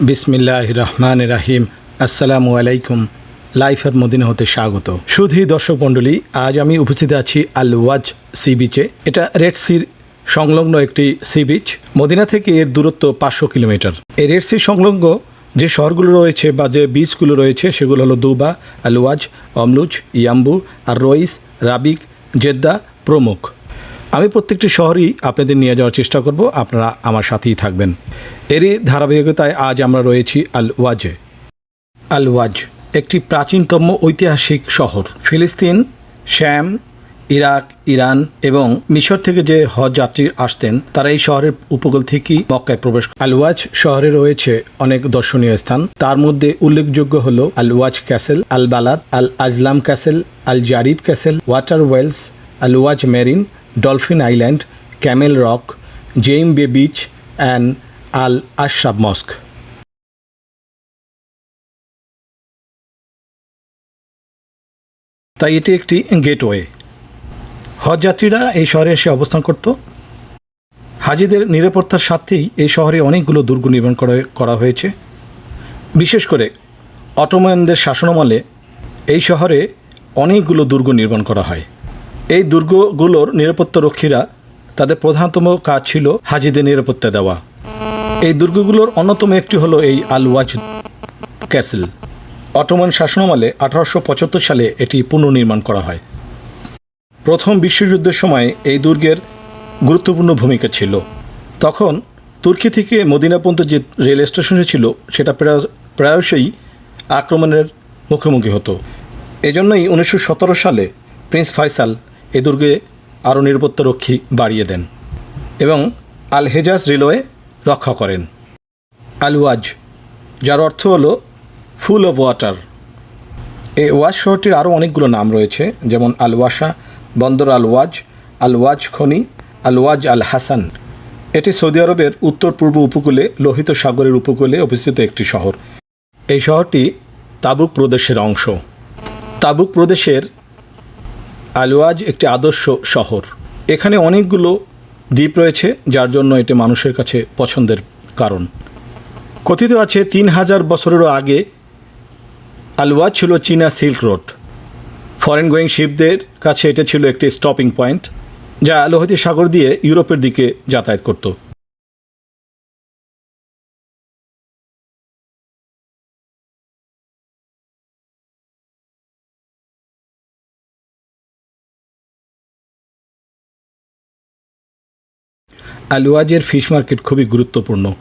বিসমিল্লাহ রহমান রাহিম। আসসালামু আলাইকুম। লাইফের মদিনা হতে স্বাগত। শুধু দর্শক মণ্ডলী, আজ আমি উপস্থিত আছি আল ওয়াজ সি বিচে। এটা রেড সির সংলগ্ন একটি সি বিচ। মদিনা থেকে এর দূরত্ব পাঁচশো কিলোমিটার। এই রেড সির সংলগ্ন যে শহরগুলো রয়েছে বা যে বিচগুলো রয়েছে, সেগুলো হলো দুবা, আলওয়াজ, অমলুজ, ইয়াম্বু আর রইস, রাবিক, জেদ্দা প্রমুখ। আমি প্রত্যেকটি শহরই আপনাদের নিয়ে যাওয়ার চেষ্টা করব। আপনারা আমার সাথেই থাকবেন। এরই ধারাবাহিকতায় আজ আমরা রয়েছি আল ওয়াজে। আল ওয়াজ একটি প্রাচীনতম ঐতিহাসিক শহর। ফিলিস্তিন, শ্যাম, ইরাক, ইরান এবং মিশর থেকে যে হজ যাত্রী আসতেন, তারা এই শহরের উপকূল থেকেই মক্কায় প্রবেশ। আলওয়াজ শহরে রয়েছে অনেক দর্শনীয় স্থান। তার মধ্যে উল্লেখযোগ্য হল Al Wajh castle, Al Balad, Al Azlam castle, Al Jarib castle, water wells, Al Wajh marine, dolphin island, camel rock Zeim bay beach, and Al Ashrab mosque. তাই এটি একটি গেটওয়ে। হজযাত্রীরা এই শহরে এসে অবস্থান করত। হাজিদের নিরাপত্তার স্বার্থেই এই শহরে অনেকগুলো দুর্গ নির্মাণ করা করা হয়েছে। বিশেষ করে অটোমানদের শাসনামলে এই শহরে অনেকগুলো দুর্গ নির্মাণ করা হয়। এই দুর্গগুলোর নিরাপত্তা রক্ষীরা তাদের প্রধানতম কাজ ছিল হাজিদের নিরাপত্তা দেওয়া। এই দুর্গগুলোর অন্যতম একটি হলো এই আল আলওয়াজ ক্যাসেল। অটোমান শাসনামলে আঠারোশো পঁচাত্তর সালে এটি পুনর্নির্মাণ করা হয়। প্রথম বিশ্বযুদ্ধের সময় এই দুর্গের গুরুত্বপূর্ণ ভূমিকা ছিল। তখন তুর্কি থেকে মদিনা পর্যন্ত যে রেল স্টেশনটি ছিল, সেটা প্রায়, প্রায়শই আক্রমণের মুখোমুখি হতো। এজন্যই উনিশশো সতেরো সালে প্রিন্স ফয়সাল এ দুর্গে আরও নিরাপত্তারক্ষী বাড়িয়ে দেন। এবং আল হেজাজ রেলওয়ে রক্ষা করেন। আলওয়াজ, যার অর্থ হলো, ফুল অফ ওয়াটার এই ওয়াজ শহরটির আরও অনেকগুলো নাম রয়েছে, যেমন আলওয়াসা, বন্দর আলওয়াজ আলওয়াজ খনি, আলওয়াজ আল হাসান এটি সৌদি আরবের উত্তর পূর্ব উপকূলে, লোহিত সাগরের উপকূলে অবস্থিত একটি শহর। এই শহরটি তাবুক প্রদেশের অংশ। তাবুক প্রদেশের আলওয়াজ একটি আদর্শ শহর। এখানে অনেকগুলো দ্বীপ রয়েছে, যার জন্য এটি মানুষের কাছে পছন্দের কারণ। কথিত আছে, তিন হাজার বছরেরও আগে আলুয়া ছিল চীনা সিল্ক রোড। ফরেন গোয়িং শিপদের কাছে এটা ছিল একটি স্টপিং পয়েন্ট যা লোহিত সাগর দিয়ে ইউরোপের দিকে যাতায়াত করত। আলুয়াজের ফিশ মার্কেট খুবই গুরুত্বপূর্ণ।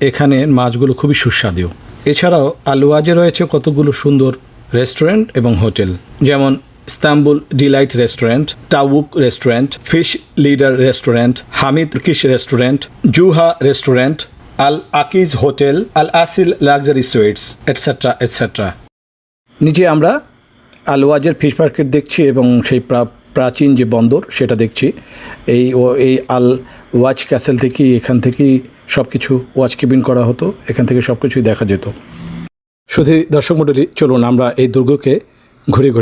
এখানে মাছগুলো খুবই সুস্বাদু। এছাড়াও আলুয়াজে রয়েছে কতগুলো সুন্দর রেস্টুরেন্ট এবং হোটেল। যেমন Istanbul Delight restaurant Tawuk restaurant, Fish Leader restaurant, Hamid Kish restaurant, Juha restaurant, Al Akiz hotel, Al Aseel luxury suites etcetera etcetera নিচে আমরা আলওয়াজের ফিশ মার্কেট দেখছি এবং সেই প্রাচীন যে বন্দর, সেটা দেখছি। এই ও, এই আল ওয়াচ ক্যাসেল থেকেই এখান থেকেই সব কিছু ওয়াচ কেবিন করা হতো, এখান থেকে সব কিছুই দেখা যেত। শুধু দর্শক মণ্ডলী, চলুন আমরা এই দুর্গকে ঘুরে ঘুরে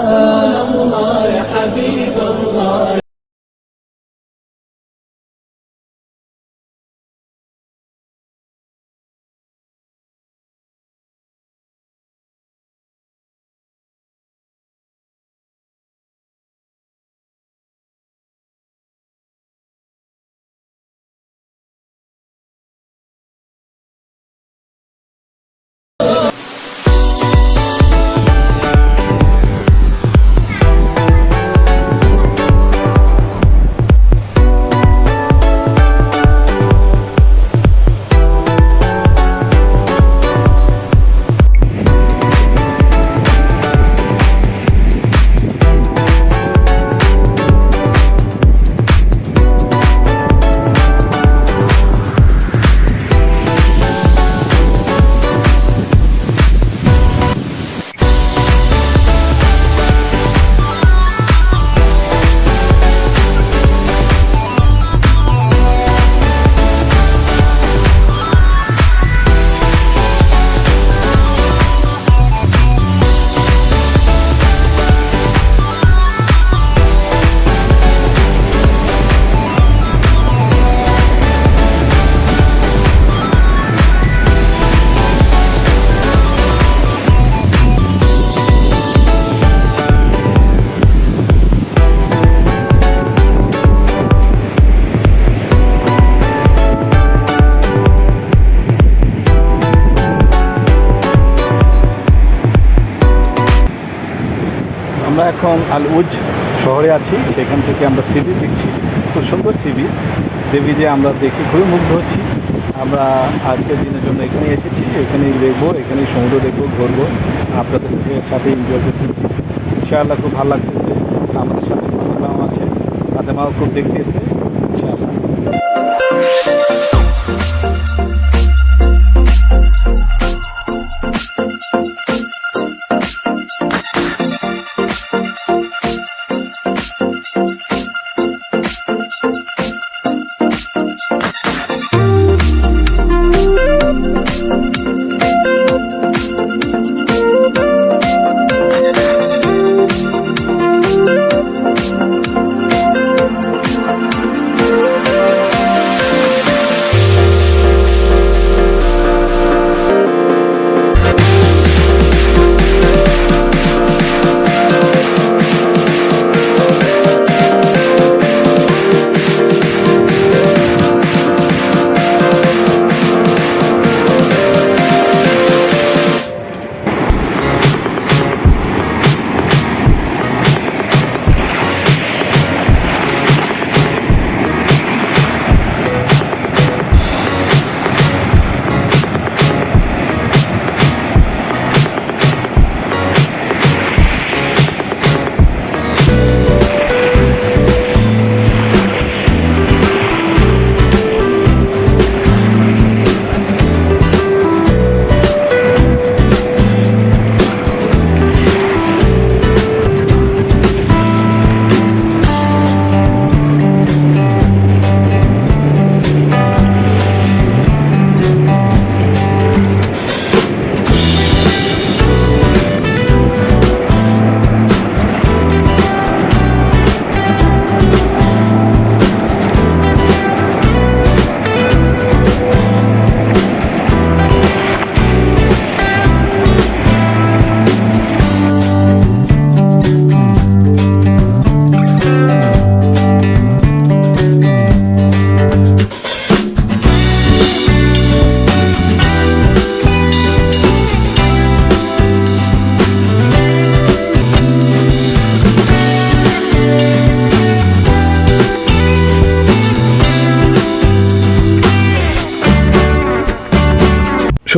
এখন আল উজ শহরে আছি। সেখান থেকে আমরা সি বিচ দেখছি। খুব সুন্দর সি বিচ যে আমরা দেখি, খুবই মুগ্ধ হচ্ছি। আমরা আজকের দিনের জন্য এখানে এসেছি। এখানেই দেখব, এখানেই সমুদ্র দেখব, ঘুরবো। আপনাদের সাথে এনজয় করতেছি। ইনশাআল্লাহ খুব ভালো লাগতেছে। আমাদের সাথে ফাতেমাও আছে। মাও খুব দেখতে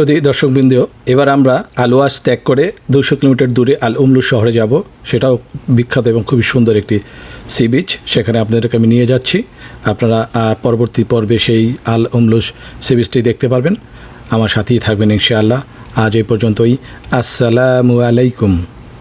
সদি দর্শকবৃন্দ এবার আমরা আলোয়াস ত্যাগ করে দুশো কিলোমিটার দূরে আল উমলু শহরে যাব। সেটাও বিখ্যাত এবং খুবই সুন্দর একটি সি বিচ। সেখানে আপনাদেরকে আমি নিয়ে যাচ্ছি। আপনারা পরবর্তী পর্বে সেই আল উমলু সি বিচটি দেখতে পারবেন। আমার সাথেই থাকবেন ইনশাআল্লাহ। আজ এই পর্যন্তই। আসসালামু আলাইকুম।